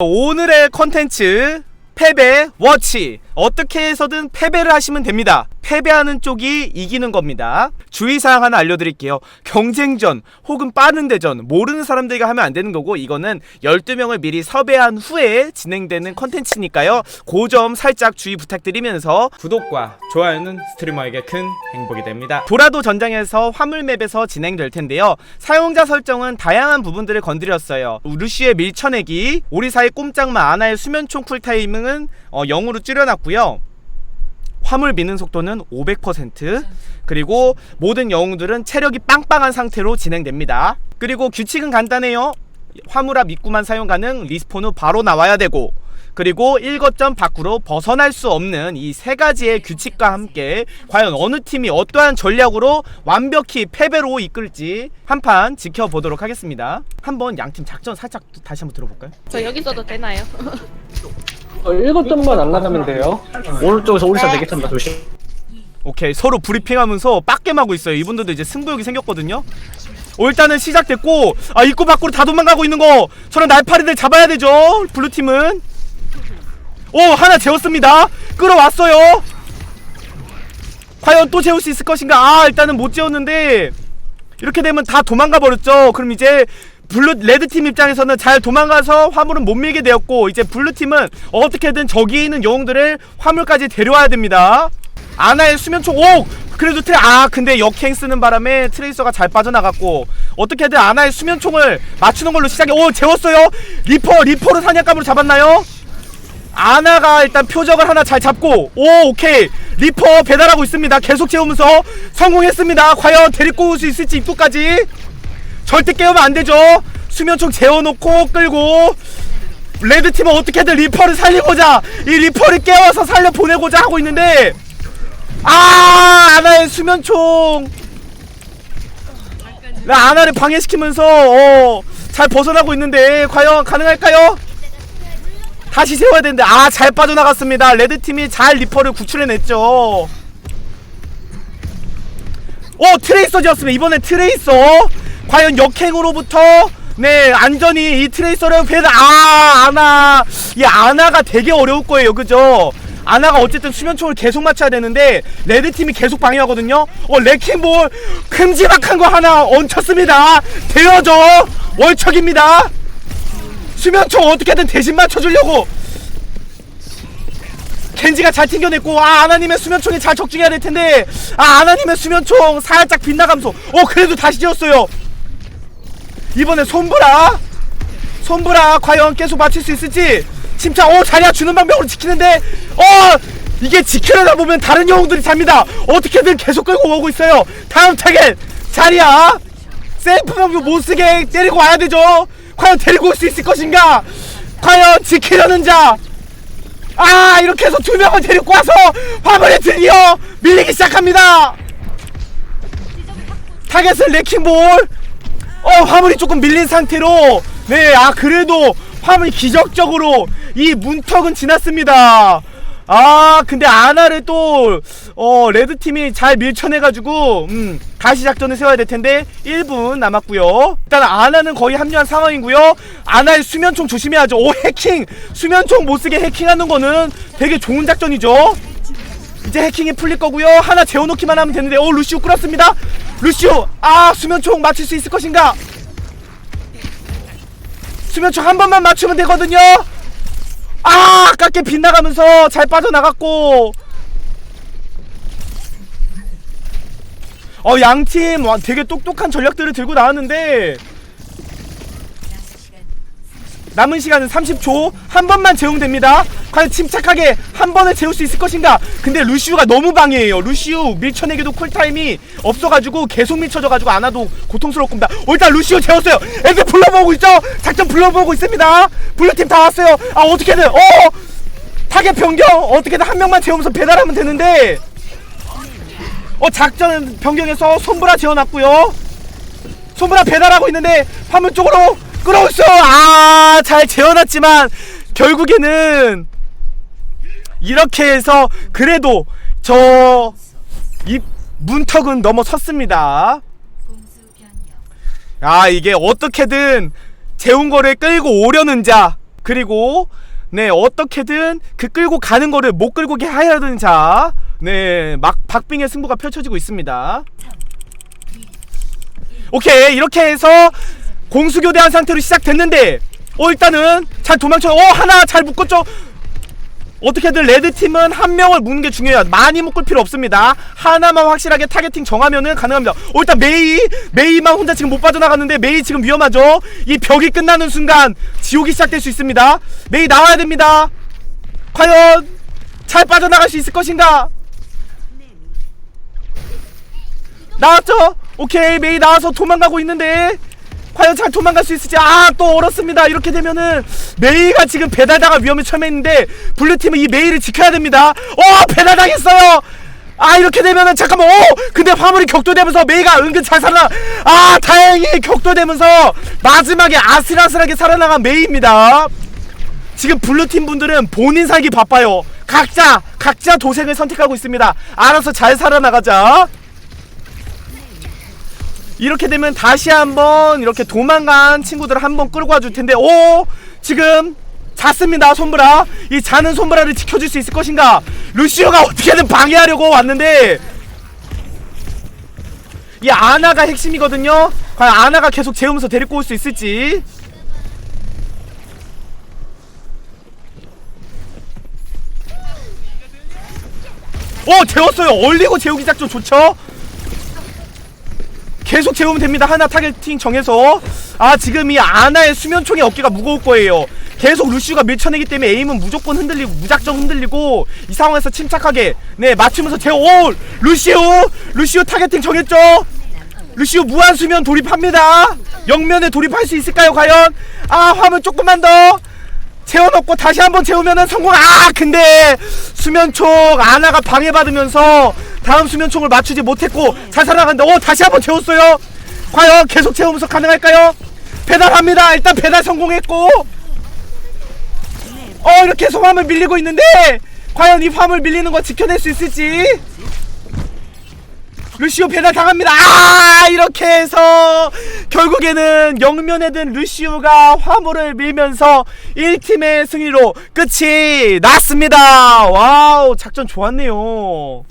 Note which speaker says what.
Speaker 1: 오늘의 컨텐츠 패배 워치 어떻게 해서든 패배를 하시면 됩니다. 패배하는 쪽이 이기는 겁니다. 주의사항 하나 알려드릴게요. 경쟁전 혹은 빠른 대전 모르는 사람들과 하면 안 되는 거고 이거는 12명을 미리 섭외한 후에 진행되는 컨텐츠니까요. 그점 살짝 주의 부탁드리면서 구독과 좋아요는 스트리머에게 큰 행복이 됩니다. 도라도 전장에서 화물맵에서 진행될 텐데요. 사용자 설정은 다양한 부분들을 건드렸어요. 루시의 밀쳐내기 오리사의 꼼짝마 아나의 수면총 쿨타이밍은 어, 0으로 줄여놨고 요. 화물 미는 속도는 500% 그리고 모든 영웅들은 체력이 빵빵한 상태로 진행됩니다. 그리고 규칙은 간단해요. 화물 앞 입구만 사용 가능 리스폰 후 바로 나와야 되고 그리고 1거점 밖으로 벗어날 수 없는 이 세 가지의 규칙과 함께 과연 어느 팀이 어떠한 전략으로 완벽히 패배로 이끌지 한 판 지켜보도록 하겠습니다. 한번 양팀 작전 살짝 다시 한번 들어볼까요?
Speaker 2: 저 여기 있어도 되나요?
Speaker 3: 어, 일곱 점만 안 나가면 돼요. 오른쪽에서 오리사 되게 찬다 조심.
Speaker 1: 오케이 서로 브리핑하면서 빡겜하고 있어요. 이분들도 이제 승부욕이 생겼거든요. 어, 일단은 시작됐고 아 입구 밖으로 다 도망가고 있는 거 저런 날파리들 잡아야 되죠 블루팀은. 오 하나 재웠습니다. 끌어왔어요. 과연 또 재울 수 있을 것인가? 아 일단은 못 재웠는데 이렇게 되면 다 도망가 버렸죠. 그럼 이제 블루 레드팀 입장에서는 잘 도망가서 화물은 못 밀게 되었고 이제 블루팀은 어떻게든 저기 있는 영웅들을 화물까지 데려와야 됩니다. 아나의 수면총 오! 그래도 트레 아 근데 역행 쓰는 바람에 트레이서가 잘 빠져나갔고 어떻게든 아나의 수면총을 맞추는 걸로 시작해 오 재웠어요! 리퍼 리퍼를 사냥감으로 잡았나요? 아나가 일단 표적을 하나 잘 잡고 오 오케이! 리퍼 배달하고 있습니다. 계속 재우면서 성공했습니다. 과연 데리고 올 수 있을지 입구까지 절대 깨우면 안 되죠. 수면총 재워놓고 끌고 레드팀은 어떻게든 리퍼를 살리고자 이 리퍼를 깨워서 살려 보내고자 하고 있는데 아 아나의 수면총! 나 아나를 방해시키면서 어, 잘 벗어나고 있는데 과연 가능할까요? 다시 세워야 되는데 아 잘 빠져나갔습니다. 레드팀이 잘 리퍼를 구출해냈죠. 오 트레이서 지었습니다. 이번엔 트레이서 과연 역행으로부터 네 안전히 이 트레이서를 배달 아 아나 이 아나가 되게 어려울 거예요. 그죠? 아나가 어쨌든 수면총을 계속 맞춰야 되는데 레드팀이 계속 방해하거든요. 어 레킹볼 큼지막한 거 하나 얹혔습니다. 되어줘. 월척입니다. 수면총 어떻게든 대신 맞춰주려고. 겐지가 잘 튕겨냈고 아 아나님의 수면총이 잘 적중해야 될 텐데 아 아나님의 수면총 살짝 빗나가면서 어 그래도 다시 지었어요 이번에 손브라. 손브라 과연 계속 맞출 수 있을지. 침착. 오 자리야 주는 방법으로 지키는데. 어 이게 지키려다 보면 다른 영웅들이 잡니다. 어떻게든 계속 끌고 오고 있어요. 다음 타겟. 자리야. 셀프 방법 못쓰게 데리고 와야 되죠. 과연 데리고 올 수 있을 것인가? 과연 지키려는 자. 아 이렇게 해서 두 명을 데리고 와서 화물에 드디어 밀리기 시작합니다. 타겟은 레킹볼 어 화물이 조금 밀린 상태로. 네 아 그래도 화물이 기적적으로 이 문턱은 지났습니다. 아 근데 아나를 또 어 레드팀이 잘 밀쳐내가지고 음 다시 작전을 세워야 될 텐데 1분 남았고요. 일단 아나는 거의 합류한 상황이고요. 아나의 수면총 조심해야죠. 오 해킹! 수면총 못쓰게 해킹하는 거는 되게 좋은 작전이죠 이제 해킹이 풀릴 거고요. 하나 재워놓기만 하면 되는데 오 루시오 끌었습니다. 루시오 아 수면총 맞출 수 있을 것인가? 수면총 한 번만 맞추면 되거든요. 아 아깝게 빗나가면서 잘 빠져나갔고. 어 양팀 와, 되게 똑똑한 전략들을 들고 나왔는데 남은 시간은 30초 한 번만 재우면 됩니다. 과연 침착하게 한 번을 재울 수 있을 것인가? 근데 루시우가 너무 방해해요. 루시우 밀쳐내기도 쿨타임이 없어가지고 계속 밀쳐져가지고 안 와도 고통스러울 겁니다. 어, 일단 루시우 재웠어요. 애들 불러보고 있죠? 작전 불러보고 있습니다. 블루팀 다 왔어요. 아 어떻게든 어! 타겟 변경! 어떻게든 한 명만 재우면서 배달하면 되는데! 어 작전 변경해서 손브라 재워놨고요. 손브라 배달하고 있는데 화물 쪽으로 끌어올수! 아잘 재워놨지만 결국에는 이렇게 해서 그래도 저이 문턱은 넘어섰습니다. 아 이게 어떻게든 재운 거를 끌고 오려는 자 그리고 네 어떻게든 그 끌고 가는 거를 못 끌고 게 해야 되는 자 네 막 박빙의 승부가 펼쳐지고 있습니다. 오케이 이렇게 해서 공수교대한 상태로 시작됐는데 어 일단은 잘 도망쳐 어 하나 잘 묶었죠? 어떻게든 레드팀은 한 명을 묶는 게 중요해요. 많이 묶을 필요 없습니다. 하나만 확실하게 타겟팅 정하면은 가능합니다. 어 일단 메이 메이만 혼자 지금 못 빠져나갔는데 메이 지금 위험하죠? 이 벽이 끝나는 순간 지옥이 시작될 수 있습니다. 메이 나와야 됩니다. 과연 잘 빠져나갈 수 있을 것인가? 나왔죠? 오케이 메이 나와서 도망가고 있는데 과연 잘 도망갈 수 있을지. 아 또 얼었습니다. 이렇게 되면은 메이가 지금 배달당할 위험에 처해 있는데 블루팀은 이 메이를 지켜야 됩니다. 어 배달당했어요! 아 이렇게 되면은 잠깐만 오! 근데 화물이 격돌되면서 메이가 은근 잘 살아나 아 다행히 격돌되면서 마지막에 아슬아슬하게 살아나간 메이입니다. 지금 블루팀 분들은 본인 살기 바빠요. 각자 각자 도생을 선택하고 있습니다. 알아서 잘 살아나가자 이렇게 되면 다시 한번 이렇게 도망간 친구들을 한번 끌고 와줄 텐데 오! 지금 잤습니다 손브라. 이 자는 손브라를 지켜줄 수 있을 것인가? 루시오가 어떻게든 방해하려고 왔는데 이 아나가 핵심이거든요? 과연 아나가 계속 재우면서 데리고 올 수 있을지. 오 재웠어요. 얼리고 재우기 작전 좋죠 계속 재우면 됩니다. 하나 타겟팅 정해서 아 지금 이 아나의 수면총의 어깨가 무거울 거예요. 계속 루시우가 밀쳐내기 때문에 에임은 무조건 흔들리고 무작정 흔들리고 이 상황에서 침착하게 네 맞추면서 제오 루시우 루시우 타겟팅 정했죠. 루시우 무한 수면 돌입합니다. 영면에 돌입할 수 있을까요 과연? 아 화면 조금만 더 채워넣고 다시 한번 채우면은 성공 아 근데 수면총 아나가 방해받으면서 다음 수면총을 맞추지 못했고 잘 살아간다 오 다시 한번 채웠어요 과연 계속 채우면서 가능할까요 배달합니다 일단 배달 성공했고 어 이렇게 계속 화물 밀리고 있는데 과연 이 화물 밀리는 거 지켜낼 수 있을지 루시오 배달 당합니다. 아 이렇게 해서 결국에는 영면에 든 루시오가 화물을 밀면서 1팀의 승리로 끝이 났습니다. 와우 작전 좋았네요.